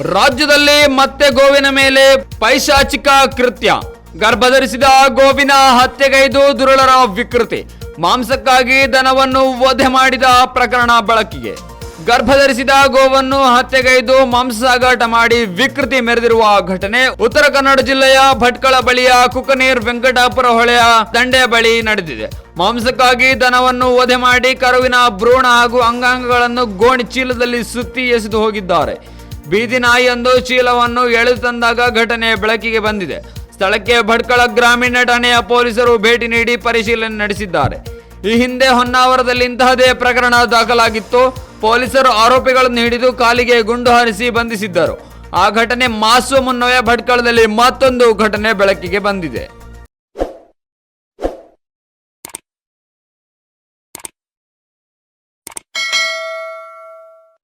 ರಾಜ್ಯದಲ್ಲಿ ಮತ್ತೆ ಗೋವಿನ ಮೇಲೆ ಪೈಶಾಚಿಕ ಕೃತ್ಯ. ಗರ್ಭಧರಿಸಿದ ಗೋವಿನ ಹತ್ಯೆಗೈದು ದುರುಳರ ವಿಕೃತಿ. ಮಾಂಸಕ್ಕಾಗಿ ದನವನ್ನು ವಧೆ ಮಾಡಿದ ಪ್ರಕರಣ ಬೆಳಕಿಗೆ. ಗರ್ಭಧರಿಸಿದ ಗೋವನ್ನು ಹತ್ಯೆಗೈದು ಮಾಂಸ ಸಾಗಾಟ ಮಾಡಿ ವಿಕೃತಿ ಮೆರೆದಿರುವ ಘಟನೆ ಉತ್ತರ ಕನ್ನಡ ಜಿಲ್ಲೆಯ ಭಟ್ಕಳ ಬಳಿಯ ಕುಕನೀರ್ ವೆಂಕಟಾಪುರ ಹೊಳೆಯ ದಂಡೆ ಬಳಿ ನಡೆದಿದೆ. ಮಾಂಸಕ್ಕಾಗಿ ದನವನ್ನು ವಧೆ ಮಾಡಿ ಕರುವಿನ ಭ್ರೂಣ ಹಾಗೂ ಅಂಗಾಂಗಗಳನ್ನು ಗೋಣಿ ಚೀಲದಲ್ಲಿ ಸುತ್ತಿ ಎಸೆದು ಹೋಗಿದ್ದಾರೆ. ಬೀದಿ ನಾಯಿಯೊಂದು ಚೀಲವನ್ನು ಎಳೆದು ತಂದಾಗ ಘಟನೆ ಬೆಳಕಿಗೆ ಬಂದಿದೆ. ಸ್ಥಳಕ್ಕೆ ಭಟ್ಕಳ ಗ್ರಾಮೀಣ ಠಾಣೆಯ ಪೊಲೀಸರು ಭೇಟಿ ನೀಡಿ ಪರಿಶೀಲನೆ ನಡೆಸಿದ್ದಾರೆ. ಈ ಹಿಂದೆ ಹೊನ್ನಾವರದಲ್ಲಿ ಇಂತಹದೇ ಪ್ರಕರಣ ದಾಖಲಾಗಿತ್ತು. ಪೊಲೀಸರು ಆರೋಪಿಗಳನ್ನು ಹಿಡಿದು ಕಾಲಿಗೆ ಗುಂಡು ಹಾರಿಸಿ ಬಂಧಿಸಿದ್ದರು. ಆ ಘಟನೆ ಮಾಸು ಮುನ್ನವೇ ಭಟ್ಕಳದಲ್ಲಿ ಮತ್ತೊಂದು ಘಟನೆ ಬೆಳಕಿಗೆ ಬಂದಿದೆ.